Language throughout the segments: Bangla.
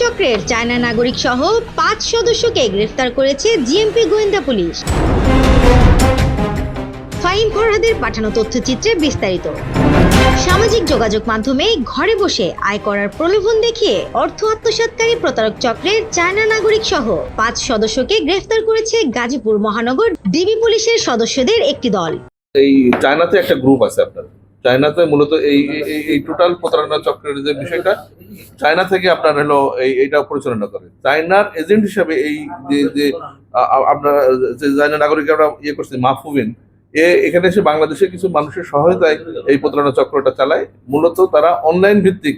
চক্রের চায়না নাগরিক সহ পাঁচ সদস্যকে গ্রেফতার করেছে জিএমপি গোয়েন্দা পুলিশ। ফাইন ফরহাদের পাঠানো তথ্যচিত্রে বিস্তারিত। সামাজিক যোগাযোগ মাধ্যমে ঘরে বসে আয় করার প্রলোভন দেখিয়ে অর্থ আত্মসাৎকারী প্রতারক চক্রের চায়না নাগরিক সহ পাঁচ সদস্যকে গ্রেফতার করেছে গাজীপুর মহানগর ডিবি পুলিশের সদস্যদের একটি দল। এই চায়নাতে একটা গ্রুপ আছে আপনার চায়নাতে মূলত এই, এই- টোটাল প্রতারণা চক্রের যে বিষয়টা, চায়না থেকে আপনার হলো এই, এইটা পরিচালনা করে। চায়নার এজেন্ট হিসাবে এই যে যে আপনার, যে চায়না নাগরিক আমরা ইয়ে করছি, মাহফুবিন, এ, এখানে এসে বাংলাদেশে কিছু মানুষের সহায়তায় এই প্রতারণা চক্রটা চালায়। মূলত তারা অনলাইন ভিত্তিক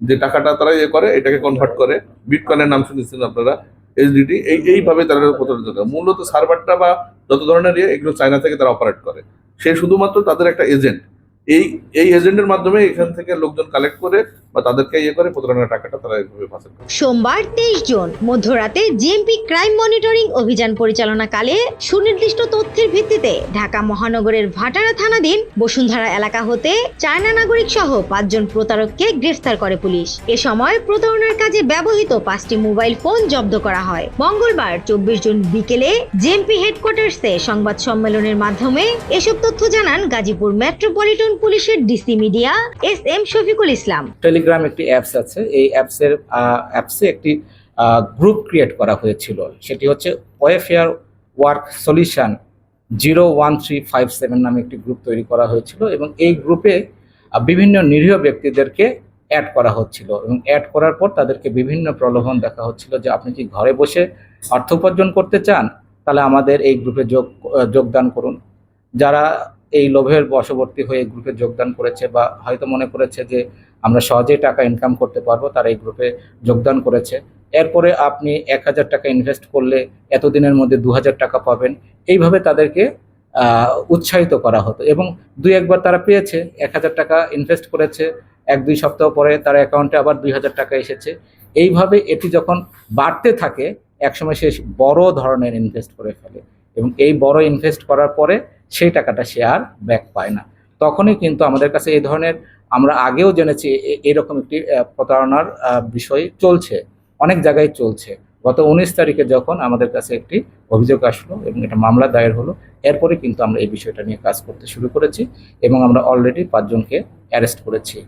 যে টাকাটা তারা ইয়ে করে, এটাকে কনভার্ট করে। বিটকয়েনের নাম শুনেছেন আপনারা এসডিটি এই, এইভাবে তারা প্রতারণা করে মূলত সার্ভারটা বা যত ধরনের ইয়ে এগুলো চায়না থেকে তারা অপারেট করে। সে শুধুমাত্র তাদের একটা এজেন্ট এই এই এজেন্টের মাধ্যমে এখান থেকে লোকজন কালেক্ট করে বা তাদেরকে ইয়ে করে প্রতারণার টাকাটা তারা এইভাবে পাচার সোমবার তেইশ জুন, মধ্যরাতে জিএমপি ক্রাইম মনিটরিং অভিযান পরিচালনাকালে সুনির্দিষ্ট তথ্যের ভিত্তিতে ঢাকা মহানগরের ভাটারা থানাধীন বসুন্ধরা এলাকা হতে চায়না নাগরিক সহ পাঁচজন প্রতারককে গ্রেফতার করে পুলিশ। এ সময় প্রতারণার কাজে ব্যবহৃত পাঁচটি মোবাইল ফোন জব্দ করা হয়। মঙ্গলবার, চব্বিশ জুন বিকেলে জেএমপি হেডকোয়ার্টার্সে সংবাদ সম্মেলনের মাধ্যমে এসব তথ্য জানান গাজীপুর মেট্রোপলিটন পুলিশের DC media, S M Shafiqul Islam. Telegram একটি অ্যাপস আছে। এই অ্যাপসের অ্যাপসে একটি গ্রুপ ক্রিয়েট করা হয়েছিল। সেটি হচ্ছে Wayfair work solution zero one three five seven নামে একটি গ্রুপ তৈরি করা হয়েছিল এবং এই গ্রুপে বিভিন্ন নিরীহ ব্যক্তিদেরকে অ্যাড করা হচ্ছিল এবং অ্যাড করার পর তাদেরকে বিভিন্ন প্রলোভন দেখা হচ্ছিল যে আপনি কি ঘরে বসে অর্থ উপার্জন করতে চান? তাহলে আমাদের এই গ্রুপে যোগ যোগদান করুন। যারা এই লোভের বশবর্তী হয়ে গ্রুপে যোগদান করেছে বা হয়তো মনে করেছে যে আমরা সহজেই টাকা ইনকাম করতে পারব, তারা এই গ্রুপে যোগদান করেছে। এরপরে আপনি এক হাজার টাকা ইনভেস্ট করলে এতদিনের মধ্যে দু হাজার টাকা পাবেন। এইভাবে তাদেরকে উৎসাহিত করা হতো এবং দুই একবার তারা পেয়েছে, এক হাজার টাকা ইনভেস্ট করেছে, এক দুই সপ্তাহ পরে তার অ্যাকাউন্টে আবার দুই হাজার টাকা এসেছে। এইভাবে এটি যখন বাড়তে থাকে, একসময় সে বড় ধরনের ইনভেস্ট করে ফেলে এবং এই বড় ইনভেস্ট করার পরে সেই টাকাটা সে আর ব্যাক পায় না। তখনই কিন্তু আমাদের কাছে এই ধরনের আমরা আগেও জেনেছি এরকম একটি প্রতারণার বিষয় চলছে অনেক জায়গায় চলছে। গত উনিশ তারিখে যখন আমাদের কাছে একটি অভিযোগ আসলো এবং এটা মামলা দায়ের হলো এরপরে কিন্তু আমরা এই বিষয়টা নিয়ে কাজ করতে শুরু করেছি এবং আমরা অলরেডি পাঁচজনকে অ্যারেস্ট করেছি।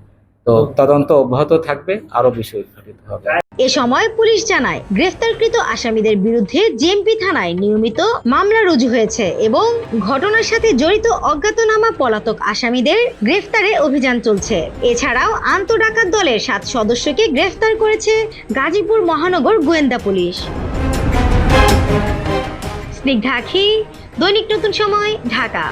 তো তদন্ত অব্যাহত থাকবে আরও বিষয় উদ্ঘাটিত হবে। এ সময় পুলিশ জানায়, গ্রেফতারকৃত আসামিদের বিরুদ্ধে জেএমপি থানায় নিয়মিত মামলা রুজু হয়েছে এবং ঘটনার সাথে জড়িত অজ্ঞাতনামা পলাতক আসামিদের গ্রেফতারে অভিযান চলছে। এছাড়াও আন্তঃডাকাত দলের সাত সদস্যকে গ্রেফতার করেছে গাজীপুর মহানগর গোয়েন্দা পুলিশ। স্নিগ্ধা আখি, দৈনিক নতুন সময়, ঢাকা।